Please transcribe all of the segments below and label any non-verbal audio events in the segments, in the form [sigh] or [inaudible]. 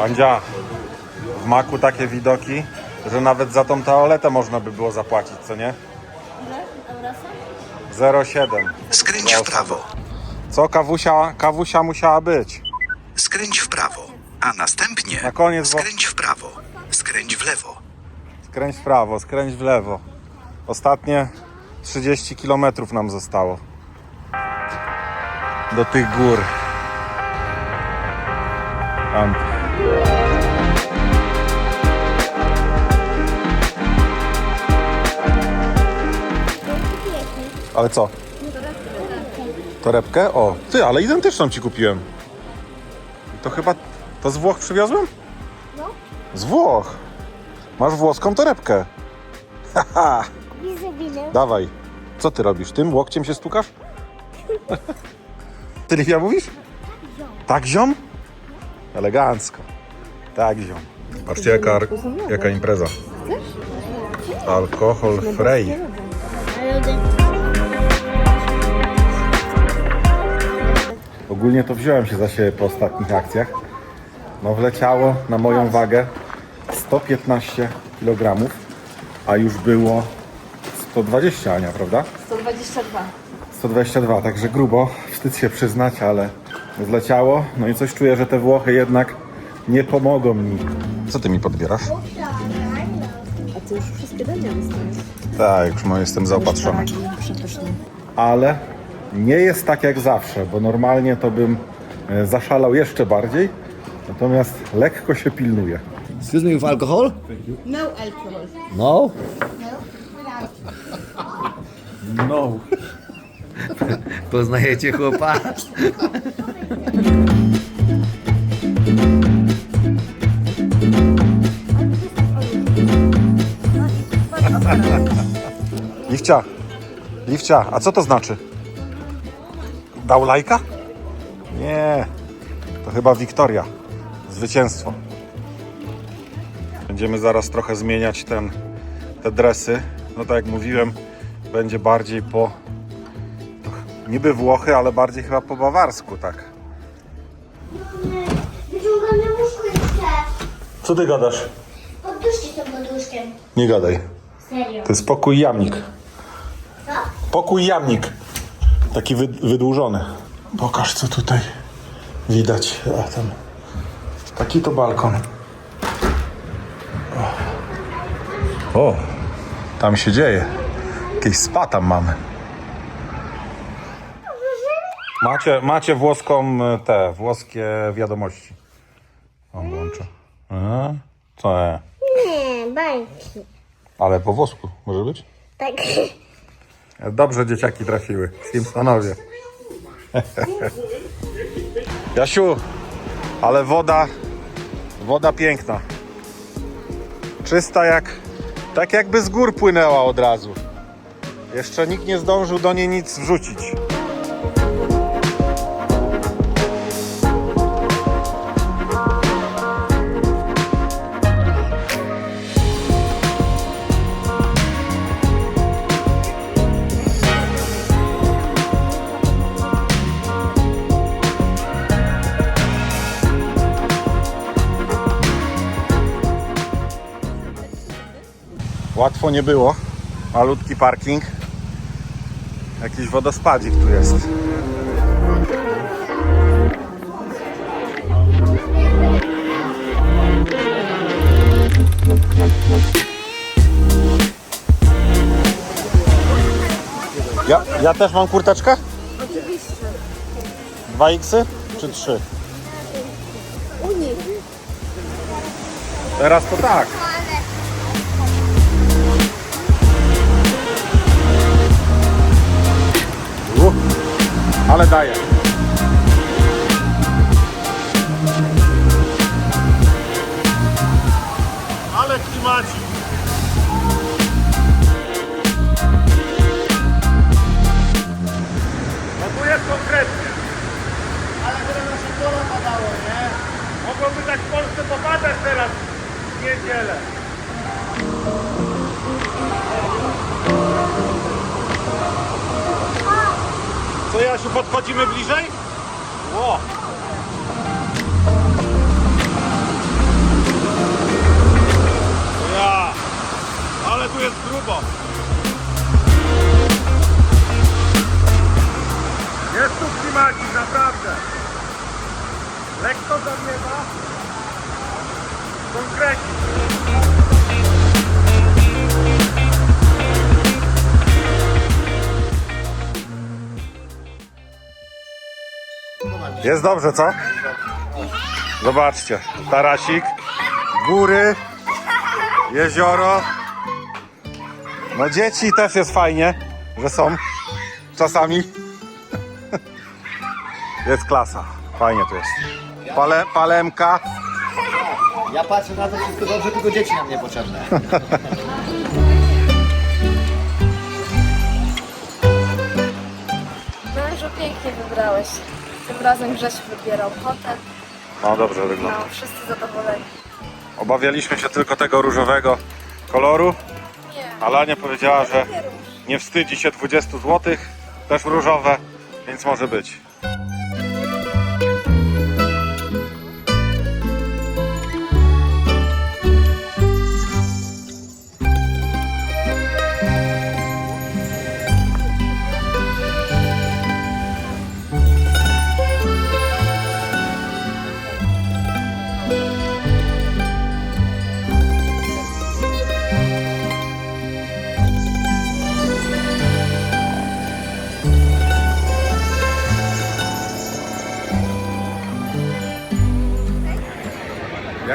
Andzia, w maku takie widoki, że nawet za tą toaletę można by było zapłacić, co nie? Ile? Eurasa? 0,7. Skręć w prawo. Co kawusia, kawusia musiała być? Skręć w prawo. A następnie Na koniec, bo- skręć w prawo. Skręć w lewo. Skręć w prawo, skręć w lewo. Ostatnie 30 km nam zostało. Do tych gór. Tam. Ale co? Torebkę? O, ty, ale identyczną ci kupiłem. To chyba, to z Włoch przywiozłem? No. Z Włoch. Masz włoską torebkę. Haha, dawaj. Co ty robisz? Tym łokciem się stukasz? [laughs] Ty Livia mówisz? Tak ziom? Elegancko. Tak ziom. Patrzcie jaka, jaka impreza. Alkohol free. Ogólnie to wziąłem się za siebie po ostatnich akcjach. No wleciało na moją wagę 115 kg, a już było 120 Ania, prawda? 122. 122, także grubo, wstyd się przyznać, ale zleciało. No i coś czuję, że te Włochy jednak nie pomogą mi. Co ty mi podbierasz? A ty już wszystkie dania dostajesz. Tak, już no, jestem zaopatrzony. Przepyszne. Ale nie jest tak jak zawsze, bo normalnie to bym e, zaszalał jeszcze bardziej. Natomiast lekko się pilnuje. Excuse me, with alcohol? No alcohol. No. No. Poznajecie chłopa? Liwcia, Liwcia, a co to znaczy? Dał lajka? Nie, to chyba Wiktoria. Zwycięstwo. Będziemy zaraz trochę zmieniać ten, te dresy. No tak jak mówiłem, będzie bardziej po niby Włochy, ale bardziej chyba po bawarsku, tak. Wyciągane łóżko jeszcze. Co ty gadasz? Podduszcie tą poduszkiem. Nie gadaj. Serio. To jest pokój jamnik. Co? Pokój jamnik. Taki wy, wydłużony. Pokaż co tutaj widać. A tam. Taki to balkon. O. tam się dzieje. Jakieś spa tam mamy. Macie, macie włoską e, te, włoskie wiadomości. O, włączę. A, co? e? Nie, bańki. Ale po włosku może być? Tak. [laughs] Dobrze dzieciaki trafiły. Simpsonowie. [laughs] Jasiu, ale woda, woda piękna. Czysta jak, tak jakby z gór płynęła od razu. Jeszcze nikt nie zdążył do niej nic wrzucić. Łatwo nie było. Malutki parking. Jakiś wodospadzik tu jest. Ja, ja też mam kurteczkę? Oczywiście. Dwa x czy trzy? U nich. Teraz to tak. Ale daje. Ale klimacik. No tu jest konkretnie. Ale tyle nasze pola padało, nie? Mogłoby tak w Polsce popadać teraz w niedzielę. To ja się podchodzimy bliżej? Ło! Ja! Ale tu jest grubo! Jest tu klimacik, naprawdę! Lekko zamiewa. Konkretnie. Jest dobrze, co? Zobaczcie, tarasik, góry, jezioro. No dzieci też jest fajnie, że są czasami. Jest klasa, fajnie tu jest. Pale, palemka, Ja patrzę na to wszystko dobrze, tylko dzieci nam niepotrzebne. Mężu pięknie wybrałeś. Tym razem Grzesiu wybierał hotel. no dobrze wygląda. No, wszyscy zadowoleni. Obawialiśmy się tylko tego różowego koloru. Nie. ale Ania powiedziała, że nie wstydzi się 20 zł, też różowe, więc może być.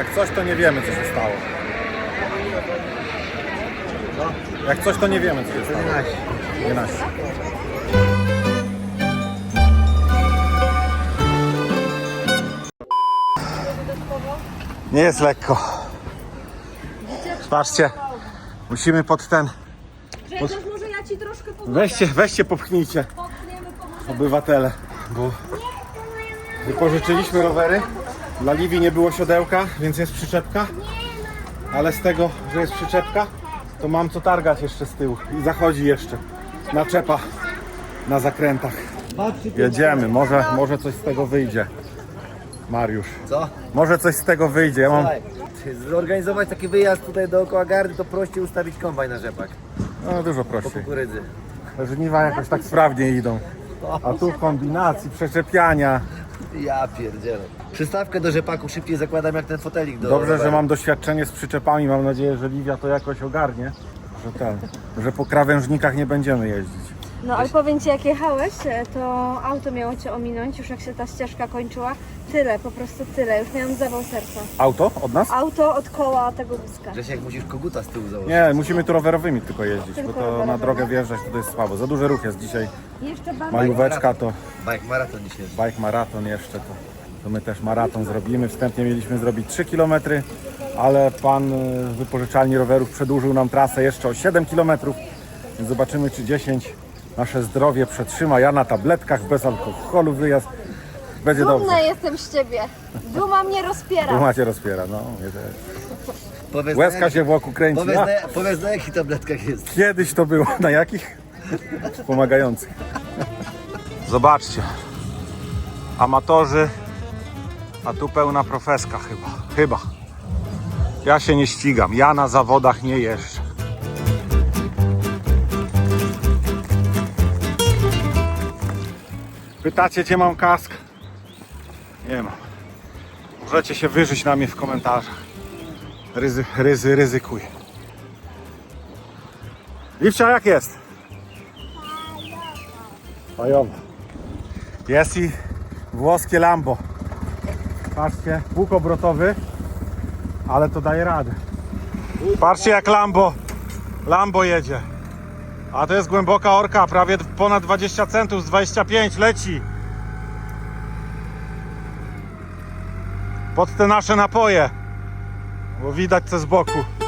Jak coś, to nie wiemy, co się stało. Jak coś, to nie wiemy, co się stało. 11. 11. Nie jest lekko. Patrzcie, musimy pod ten. Grzegorz, może ja ci troszkę pomogę. Weźcie, weźcie, popchnijcie, Popchniemy, pomożemy. obywatele, bo wypożyczyliśmy rowery. Dla Liwi nie było siodełka, więc jest przyczepka. Ale z tego, że jest przyczepka, to mam co targać jeszcze z tyłu. I zachodzi jeszcze naczepa na zakrętach. Jedziemy, może, może coś z tego wyjdzie. Mariusz, Co? może coś z tego wyjdzie. Ja mam Słuchaj, zorganizować taki wyjazd tutaj dookoła gardy, to prościej ustawić kombaj na rzepak. no, dużo Po prościej. kukurydzy. Żniwa jakoś tak sprawnie idą. A tu kombinacji, przeczepiania. Ja pierdzielę. Przystawkę do rzepaku szybciej zakładam jak ten fotelik do Dobrze, że roweru. mam doświadczenie z przyczepami. Mam nadzieję, że Liwia to jakoś ogarnie. Że ten, że po krawężnikach nie będziemy jeździć. No ale powiem Ci, jak jechałeś, to auto miało Cię ominąć, już jak się ta ścieżka kończyła. Tyle, po prostu tyle. Już miałam zawał serca. Auto od nas? Auto od koła tego wózka. Grzesiek, musisz koguta z tyłu założyć. Nie, musimy tu rowerowymi tylko jeździć, Tylko bo to na drogę wjeżdżać to jest słabo. Za duży ruch jest dzisiaj. Jeszcze bardzo Majóweczka to Bike maraton dzisiaj. bike maraton jeszcze to, to my też maraton zrobimy. Wstępnie mieliśmy zrobić 3 km, ale pan y, z wypożyczalni rowerów przedłużył nam trasę jeszcze o 7 km. Więc zobaczymy czy 10 nasze zdrowie przetrzyma. Ja na tabletkach bez alkoholu wyjazd. Będzie dobrze. Dumna jestem z Ciebie. Duma mnie rozpiera. Duma cię rozpiera, no. mnie też. Powiedz, Łezka na, się wokół kręci. powiedz, A, na, powiedz na jakich tabletkach jest. kiedyś to było. Na jakich? Pomagających. Zobaczcie. Amatorzy, a tu pełna profeska chyba. Chyba. Ja się nie ścigam. Ja na zawodach nie jeżdżę. Pytacie, gdzie mam kask? Nie mam. Możecie się wyżyć na mnie w komentarzach. Ryzy, ryzy, ryzykuj. Liwcia, jak jest? Fajowo. Jest i włoskie Lambo. Patrzcie, łuk obrotowy, ale to daje radę. Patrzcie jak Lambo, Lambo jedzie. A to jest głęboka orka, prawie ponad 20 centów z 25, leci. Pod te nasze napoje, bo widać co z boku.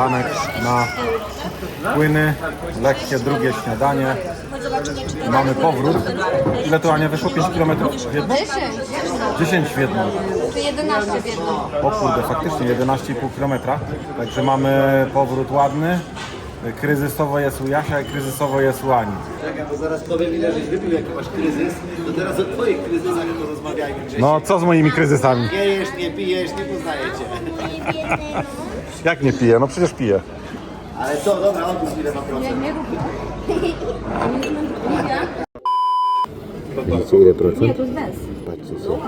Przystanek na płyny, lekkie drugie śniadanie. Mamy powrót. Ile to Ania wyszło? 5 km w jedno? 10. 10 w jedno. Czy 11 w jedną. O kurde, faktycznie 11,5 km. Także mamy powrót ładny. Kryzysowo jest u Jasia i kryzysowo jest u Ani. Czekaj, bo zaraz powiem ile żeś wypił, jaki masz kryzys, to teraz o twoich kryzysach porozmawiajmy, Grzesiek. No, co z moimi kryzysami? Nie jesz, nie pijesz, nie poznaję cię. Jak nie piję? No przecież piję. Ale co, dobra, odpuść ile ma procent. Patrzcie ile procent? Nie, to jest bez. Patrzcie co.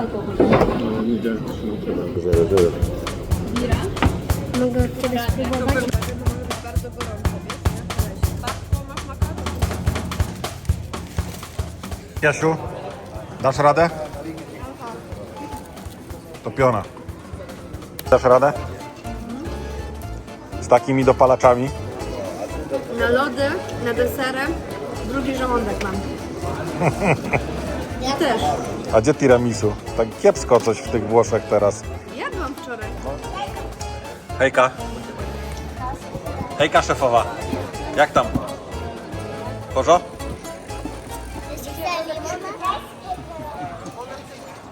Mogę kiedyś spróbować? Jasiu, dasz radę? Topiona. Dasz radę? Takimi dopalaczami? Na lody, na deserem, drugi żołądek mam. [laughs] Ja też. A gdzie tiramisu? Tak kiepsko coś w tych Włoszech teraz. Jadłam wczoraj. Hejka. Hejka szefowa. Jak tam? Porzo?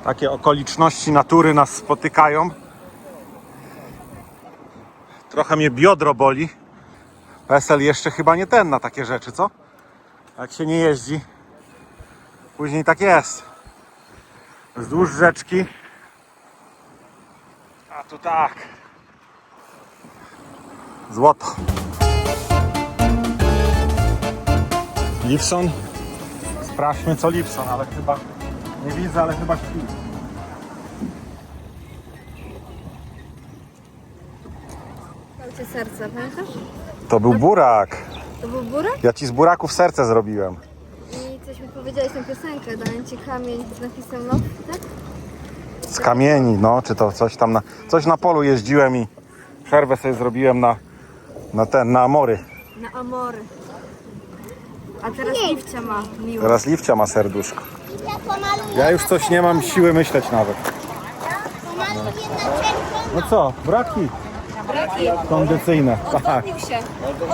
Takie okoliczności natury nas spotykają. Trochę mnie biodro boli. PESEL jeszcze chyba nie ten na takie rzeczy, co? Jak się nie jeździ. Później tak jest. Wzdłuż rzeczki. A tu tak. Złoto. Lipson? Sprawdźmy co Lipson, ale chyba nie widzę, ale chyba śpi. Dał cię serce, pamiętasz? To był burak. To był burek? Ja ci z buraków serce zrobiłem. I coś mi powiedziałeś tę piosenkę, dałem ci kamień z napisem love, tak? Z kamieni, no, czy to coś tam na. Coś na polu jeździłem i przerwę sobie zrobiłem na, na ten, na amory. Na amory. A teraz Liwcia ma miło. Teraz Liwcia ma serduszko. Ja pomaluję. Ja już coś nie mam siły myśleć nawet. Pomaluję na czerwono. No co, braki Braki. kondycyjne. Tak. Odwodnił się.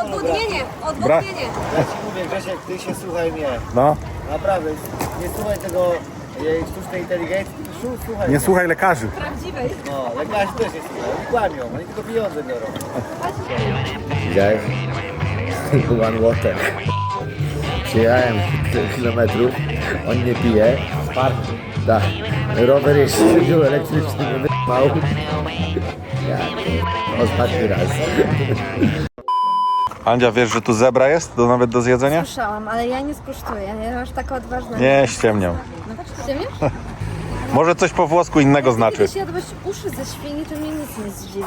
Odwodnienie. Bra- Odwodnienie. Ja ci mówię, Grzesiek, ty się słuchaj mnie. No, Naprawdę, nie słuchaj tego jej sztucznej inteligencji, tylko słuchaj nie mnie. słuchaj lekarzy. Prawdziwej. No, lekarze też nie słuchają, oni kłamią, oni tylko pieniądze biorą. Widziałeś? One water. Przyjechałem tyle kilometrów, on nie pije. Park. Tak. Rower jest był elektryczny. Ja, ostatni raz. Andzia, wiesz, że tu zebra jest? Do, nawet do zjedzenia? Słyszałam, ale ja nie skosztuję. Ja aż taka odważna. Nie, ściemniam. Ziemię? [laughs] Może coś po włosku innego znaczy. Kiedyś jadłeś uszy ze świni, to mnie nic nie zdziwi.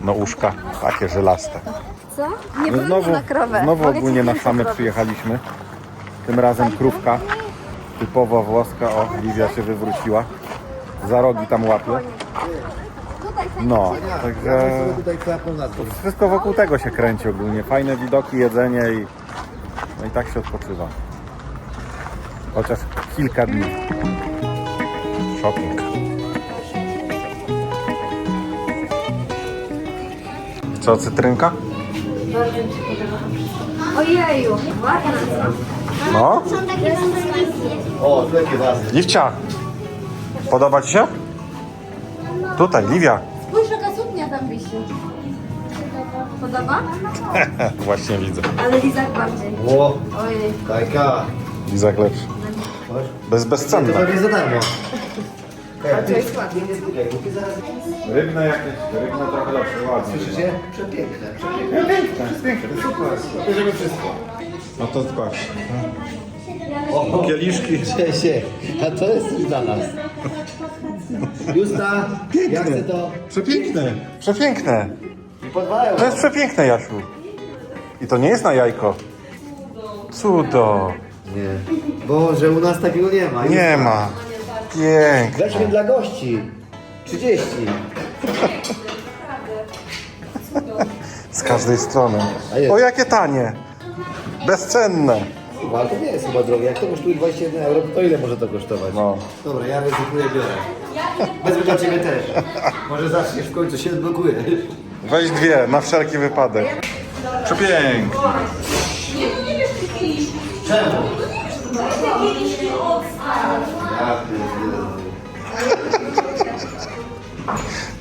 No uszka, takie żelaste. Co? Nie No no znowu, na krowę. znowu ogólnie na same przyjechaliśmy. Tym razem krówka. Typowo włoska. O, Livia się wywróciła. Za rogi tam łapie. No, także wszystko wokół tego się kręci ogólnie. Fajne widoki, jedzenie i, no i tak się odpoczywa. Chociaż kilka dni. Shopping. Co, cytrynka? Ojeju, ładna. No. Są takie. O, tu jakie was. Liwcia, podoba Ci się? Tutaj, Liwia. Spójrz, jaka suknia tam wisi. Podoba? [laughs] Właśnie widzę. Ale Lizak bardziej. O, Ojej. taka. Lizak lepszy. Bez, To bezcenne. pewnie za darmo. To jest. Rybne jakieś, rybne trochę lepsze, ładnie. Słyszycie? Przepiękne, przepiękne. Piękne, super. Bierzemy wszystko. No to zobacz. Kieliszki. Cześć, a to jest coś dla nas. Justa, ja chcę to. Przepiękne. Przepiękne. To jest przepiękne, Jasiu. I to nie jest na jajko. Cudo. Nie. Boże, u nas takiego nie ma. Nie ma. Piękne. Weźmy dla gości. 30. Z każdej strony. A jest. O, jakie tanie. Bezcenne. Chyba, ale to nie jest chyba drogie. Jak to kosztuje 21 euro, to ile może to kosztować? No. Dobra, ja ryzykuję, biorę. Wezmę dla Ciebie też. Może zaczniesz w końcu się odblokuje. Weź dwie, na wszelki wypadek. Przepiękne. Czemu? Ja pierdolę.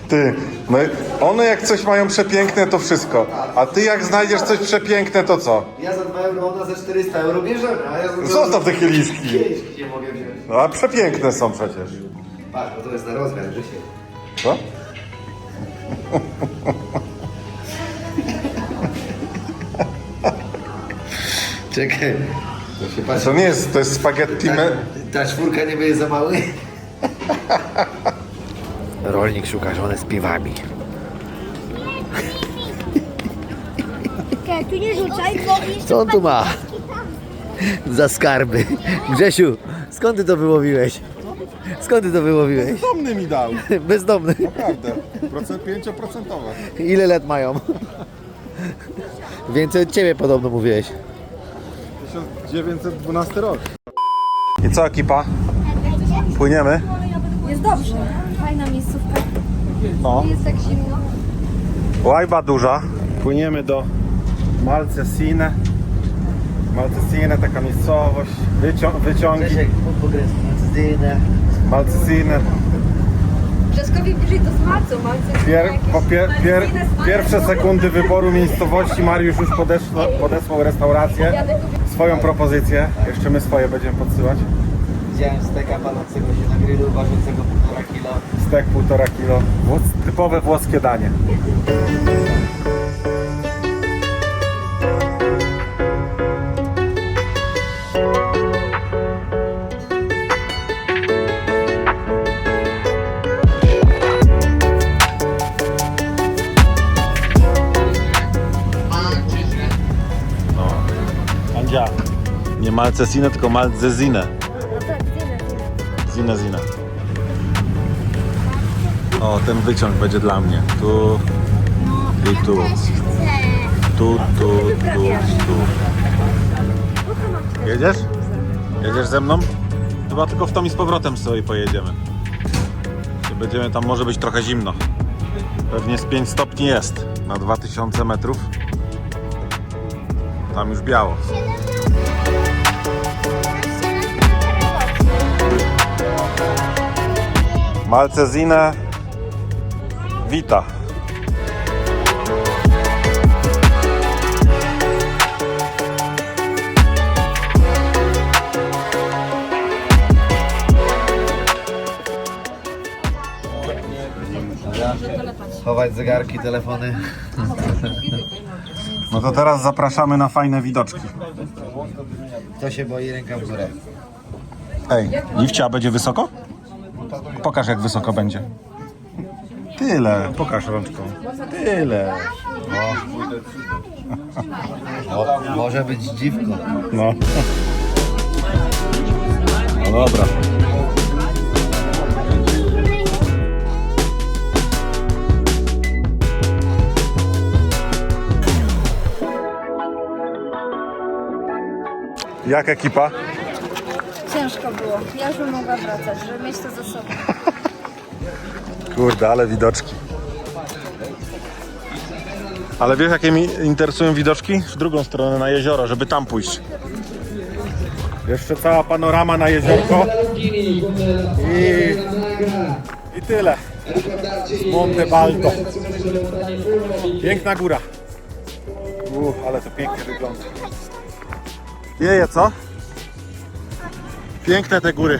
Ty, no one jak coś mają przepiękne, to wszystko. A ty jak znajdziesz coś przepiękne, to co? Ja za 2 euro, ona za 400 euro bierzemy, a ja za Zostaw te kieliszki. Kieliszki nie mogę wziąć. No a przepiękne są przecież. Patrz, bo to jest na rozmiar, Grzesiek. Co? [laughs] Czekaj. To się patrzy. To nie jest, to jest spaghetti me... Ta czwórka nie będzie za mały? [laughs] Rolnik szuka żony z piwami. Czekaj, tu nie rzucaj, bo jeszcze Co on tu ma? Za skarby. Grzesiu, skąd ty to wyłowiłeś? Skąd ty to wyłowiłeś? Domny mi dał, Bezdomny. naprawdę. Procent pięcioprocentowe. Ile lat mają? Więcej od ciebie podobno mówiłeś. 1912 rok. I co ekipa? Płyniemy? Jest dobrze. Fajna miejscówka. No. Nie jest tak zimno. Łajba duża. Płyniemy do Malcesine. Malcesine, taka miejscowość. Wycią wyciągi. Malcesine. Brzeskowi bliżej do smalcu. Malce Pier, po pier, pier, pierwsze sekundy wyboru miejscowości Mariusz już podeszło, podesłał restaurację. Swoją propozycję. Jeszcze my swoje będziemy podsyłać. Widziałem steka palącego się na grillu, ważącego 1,5 kilo. Stek 1,5 kilo. Włos, typowe włoskie danie. No. Andzia, nie Malcesine, tylko Malcezine. Zine, zine. O, ten wyciąg będzie dla mnie. Tu i tu. Tu, tu, tu, tu. Jedziesz? Jedziesz ze mną? Chyba tylko w tom i z powrotem sobie pojedziemy. Będziemy tam, może być trochę zimno. Pewnie z 5 stopni jest na 2000 metrów. Tam już biało. Malcezine Vita. Chować zegarki, telefony. No to teraz zapraszamy na fajne widoczki. Kto się boi, ręka w górę. Ej, liwcia będzie wysoko? Pokaż jak wysoko będzie. Tyle, pokaż rączką. Tyle. O, może być dziwko. No. No dobra. Jak ekipa? Ciężko było. Ja już bym mogła wracać, żeby mieć to za sobą. Kurde, ale widoczki. Ale wiesz, jakie mi interesują widoczki? W drugą stronę, na jezioro, żeby tam pójść. Jeszcze cała panorama na jeziorko. I, i tyle. Monte Baldo. Piękna góra. Uff, ale to pięknie wygląda. Wieje, co? Piękne te góry.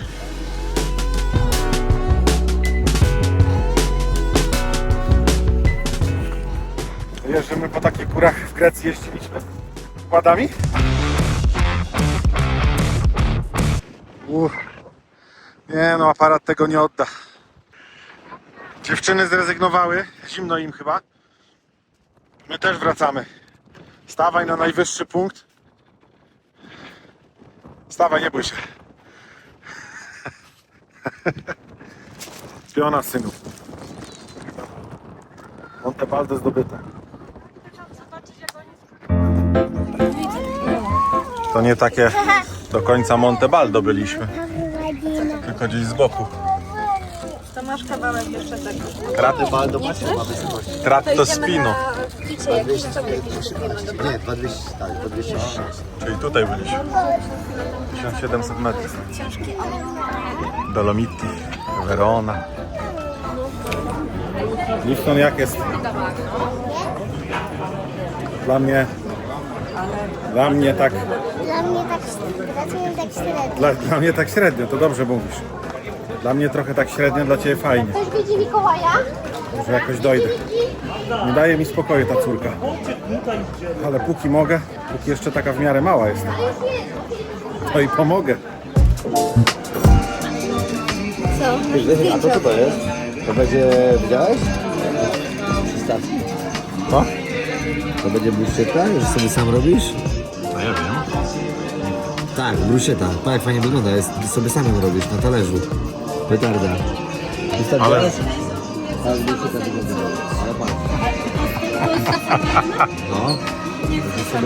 Wiesz, po takich górach w Grecji jeździliśmy kładami? Uff. Nie no, aparat tego nie odda. Dziewczyny zrezygnowały, zimno im chyba. My też wracamy. Stawaj na najwyższy punkt. Stawaj, nie bój się. [laughs] Piona synu. Montebaldo zdobyte. To nie takie do końca Montebaldo byliśmy, tylko gdzieś z boku. To masz kawałek jeszcze tego. Kraty Baldo macie ma wysokość. Tratto Spino, jakieś kupimy. dobra? Nie, 2200, tak, 2200. czyli tutaj byliśmy. 1700 metrów. Dolomiti, Verona. Lifton jak jest? Dla mnie... Dla mnie tak... Dla mnie tak, dla tak średnio. Dla, dla mnie tak średnio, to dobrze mówisz. Dla mnie trochę tak średnio, dla Ciebie fajnie, Ktoś widzi Mikołaja? że jakoś dojdę. Nie daje mi spokoju ta córka. Ale póki mogę, póki jeszcze taka w miarę mała jest, to i pomogę. A to co to jest? To będzie, widziałeś? Przystawki. Co? To będzie bruszeta, że sobie sam robisz? No ja wiem. Tak, bruszeta. Patrz jak fajnie wygląda, jest, ty sobie sam ją robisz na talerzu. Petarda. Ale- Ale... Tak, wygląda. Ale patrz. No.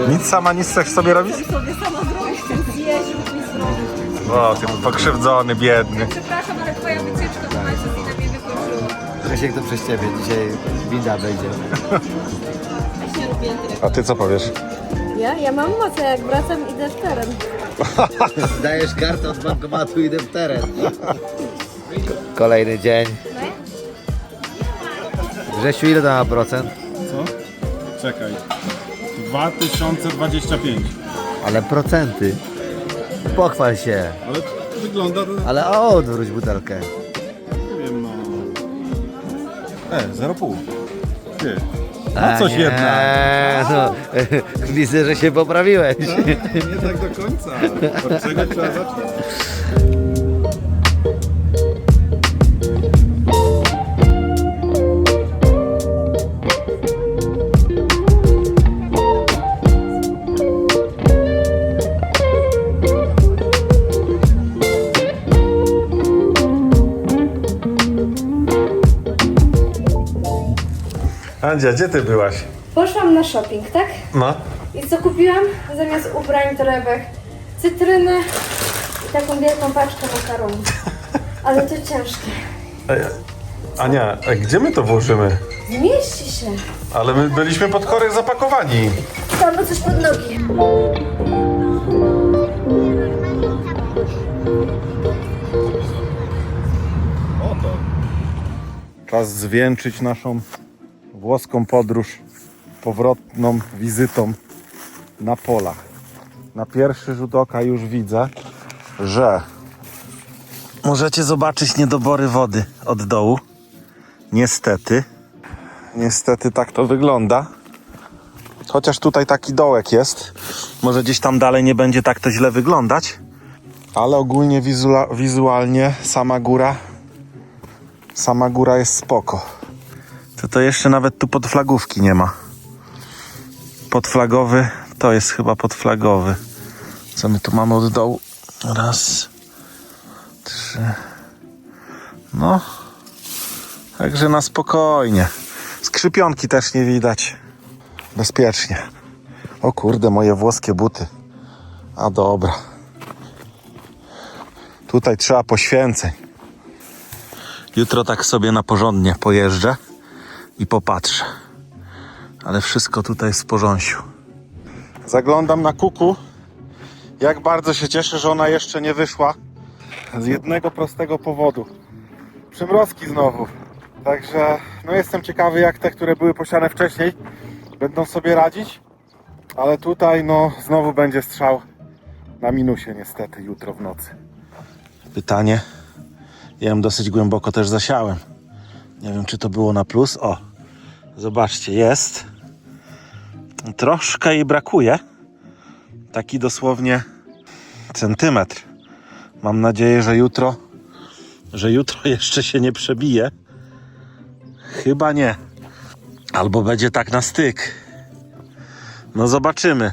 Nic sama nic chcesz sobie robić? sobie sama zrobić, zjeść lub mi zrobić. O, ty pokrzywdzony, biedny. Przepraszam, ale twoja wycieczka do się mnie wykończyła. Grzesiek to przez ciebie, dzisiaj winda będzie. A ty co powiesz? Ja? Ja mam moce, jak wracam idę w teren. [laughs] Dajesz kartę od bankomatu i idę w teren. Kolejny dzień. Grzesiu, ile to ma procent? Co? Czekaj. 2025. Ale procenty. Pochwal się. Ale wygląda to... Ale odwróć butelkę. Nie wiem, no... E, 0,5. Ty. A No coś nie, jednak. No, [laughs] widzę, że się poprawiłeś. Nie tak do końca. Od czego trzeba zacząć? Andzia, gdzie ty byłaś? Poszłam na shopping, tak? No. I co kupiłam? Zamiast ubrań torebek cytrynę i taką wielką paczkę makaronu. [laughs] Ale to ciężkie. Ania, a gdzie my to włożymy? Zmieści się. Ale my byliśmy pod korek zapakowani. Tam no coś pod nogi. Czas zwieńczyć naszą włoską podróż powrotną wizytą na polach. Na pierwszy rzut oka już widzę, że możecie zobaczyć niedobory wody od dołu. Niestety. Niestety tak to wygląda. Chociaż tutaj taki dołek jest. Może gdzieś tam dalej nie będzie tak to źle wyglądać. Ale ogólnie wizua- wizualnie sama góra Sama góra jest spoko. To to jeszcze nawet tu podflagówki nie ma. Podflagowy, to jest chyba podflagowy. Co my tu mamy od dołu? Raz, trzy. No. Także na spokojnie. Skrzypionki też nie widać. Bezpiecznie. O kurde, moje włoskie buty. A dobra. Tutaj trzeba poświęceń. Jutro tak sobie na porządnie pojeżdżę i popatrzę. Ale wszystko tutaj jest w porządku. Zaglądam na kuku. Jak bardzo się cieszę, że ona jeszcze nie wyszła. Z jednego prostego powodu. Przymrozki znowu. Także no jestem ciekawy jak te, które były posiane wcześniej będą sobie radzić. Ale tutaj no znowu będzie strzał na minusie niestety jutro w nocy. Pytanie, ja ją dosyć głęboko też zasiałem. Nie wiem, czy to było na plus. O, zobaczcie, jest. Troszkę jej brakuje. Taki dosłownie centymetr. Mam nadzieję, że jutro, że jutro jeszcze się nie przebije. Chyba nie. Albo będzie tak na styk. No zobaczymy.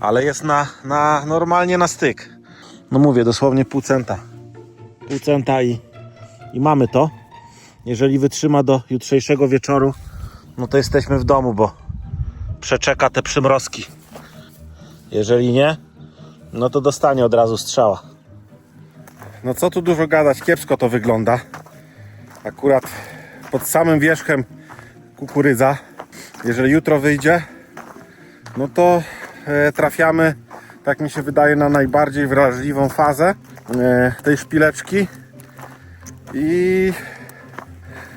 Ale jest na, na normalnie na styk. No mówię, dosłownie pół centa pół centa i, i mamy to. Jeżeli wytrzyma do jutrzejszego wieczoru, no to jesteśmy w domu, bo przeczeka te przymrozki. Jeżeli nie, no to dostanie od razu strzała. No co tu dużo gadać, kiepsko to wygląda. Akurat pod samym wierzchem kukurydza. Jeżeli jutro wyjdzie, no to e, trafiamy, tak mi się wydaje, na najbardziej wrażliwą fazę e, tej szpileczki. I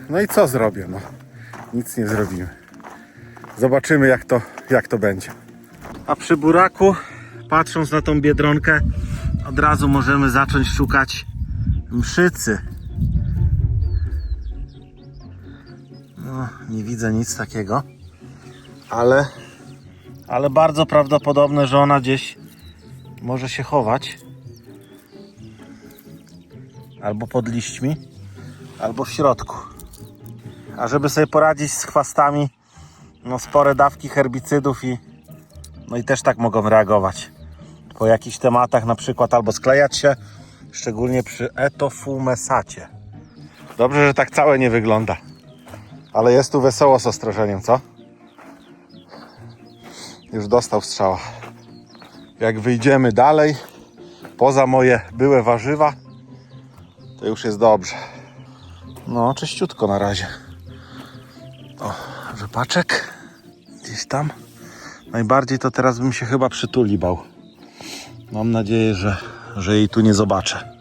no i co zrobię? No. Nic nie zrobimy. Zobaczymy jak to, jak to będzie. A przy buraku, patrząc na tą biedronkę, od razu możemy zacząć szukać mszycy. No, nie widzę nic takiego, ale, ale bardzo prawdopodobne, że ona gdzieś może się chować. Albo pod liśćmi, albo w środku. A żeby sobie poradzić z chwastami, no spore dawki herbicydów i no i też tak mogą reagować. Po jakichś tematach na przykład albo sklejać się, szczególnie przy etofumesacie. Dobrze, że tak całe nie wygląda. Ale jest tu wesoło z ostrzeżeniem, co? Już dostał strzała. Jak wyjdziemy dalej, poza moje byłe warzywa, to już jest dobrze. No, czyściutko na razie. O, rzepaczek. Gdzieś tam. Najbardziej to teraz bym się chyba przytuli bał. Mam nadzieję, że, że jej tu nie zobaczę.